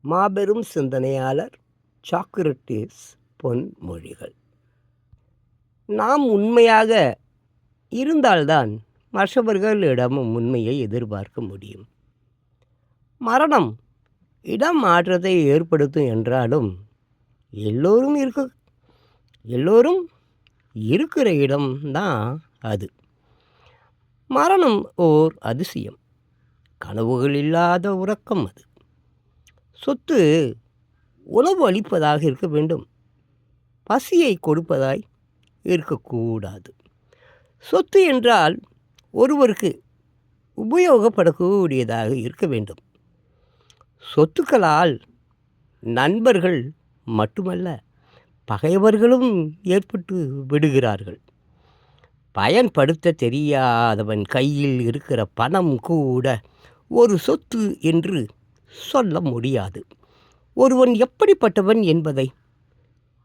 மாபெரும் சிந்தனையாளர் சாக்ரட்டிஸ் பொன்மொழிகள் நாம் உண்மையாக இருந்தால்தான் மற்றவர்களிடமும் உண்மையை எதிர்பார்க்க முடியும். மரணம் இடம் மாற்றத்தை ஏற்படுத்தும் என்றாலும் எல்லோரும் இருக்க எல்லோரும் இருக்கிற இடம்தான் அது. மரணம் ஓர் அதிசயம். கனவுகள் இல்லாத உறக்கம் அது. சொத்து உணவு அளிப்பதாக இருக்க வேண்டும். பசியை கொடுப்பதாய் இருக்கக்கூடாது. சொத்து என்றால் ஒருவருக்கு உபயோகப்படக்கூடியதாக இருக்க வேண்டும். சொத்துக்களால் நண்பர்கள் மட்டுமல்ல பகைவர்களும் ஏற்பட்டு விடுகிறார்கள். பயன்படுத்த தெரியாதவன் கையில் இருக்கிற பணம் கூட ஒரு சொத்து என்று சொல்ல முடியாது. ஒருவன் எப்படிப்பட்டவன் என்பதை.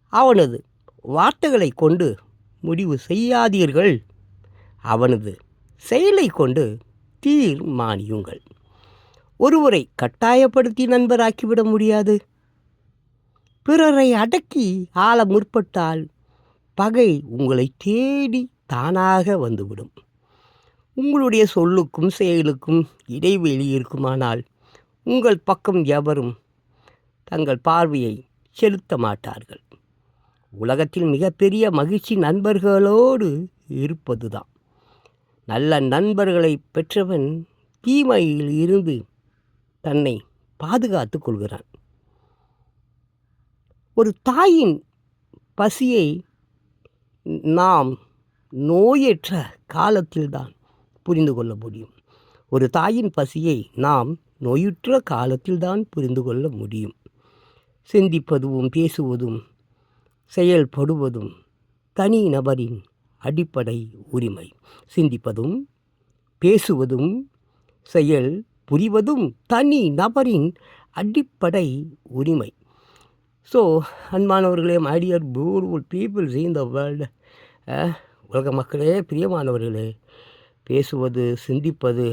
அவனது வார்த்தைகளை கொண்டு முடிவு செய்யாதீர்கள். அவனது செயலை கொண்டு தீர்மானியுங்கள். ஒருவரை கட்டாயப்படுத்தி நண்பராக்கிவிட முடியாது. பிறரை அடக்கி ஆள முற்பட்டால் பகை உங்களை தேடி தானாக வந்துவிடும். உங்களுடைய சொல்லுக்கும் செயலுக்கும் இடைவெளி இருக்குமானால் உங்கள் பக்கம் எவரும் தங்கள் பார்வையை செலுத்த மாட்டார்கள். உலகத்தில் மிகப்பெரிய மகிழ்ச்சி நண்பர்களோடு இருப்பதுதான். நல்ல நண்பர்களை பெற்றவன் தீமையில் இருந்து தன்னை பாதுகாத்து கொள்கிறான். ஒரு தாயின் பசியை நாம் நோயற்ற காலத்தில்தான் புரிந்து கொள்ள முடியும். ஒரு தாயின் பசியை நாம் நோயுற்ற காலத்தில்தான் புரிந்து கொள்ள முடியும். சிந்திப்பதும் பேசுவதும் செயல்படுவதும் தனி நபரின் அடிப்படை உரிமை. சிந்திப்பதும் பேசுவதும் செயல் புரிவதும் தனி நபரின் அடிப்படை உரிமை. ஸோ அன்பானவர்களே my dear beautiful peoples in the world உலக மக்களே பிரியமானவர்களே பேசுவது சிந்திப்பது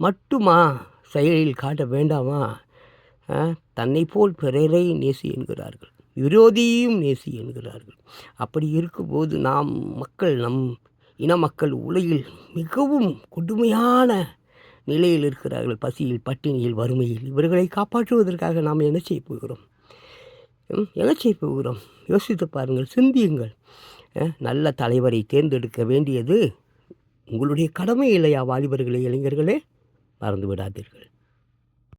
மட்டுமா செயலில் காட்ட வேண்டாமா? தன்னை போல் பிறரை நேசி என்கிறார்கள். விரோதியும் நேசி என்கிறார்கள். அப்படி இருக்கும்போது நாம் மக்கள் நம் இன மக்கள் உலகில் மிகவும் கொடுமையான நிலையில் இருக்கிறார்கள். பசியில் பட்டினியில் வறுமையில். இவர்களை காப்பாற்றுவதற்காக நாம் என்ன செய்ய போகிறோம்? என்ன செய்ய போகிறோம்? யோசித்து பாருங்கள் சிந்தியுங்கள். நல்ல தலைவரை தேர்ந்தெடுக்க வேண்டியது உங்களுடைய கடமை இல்லையா வாலிபர்களே இளைஞர்களே? மறந்து விடாதீர்கள்.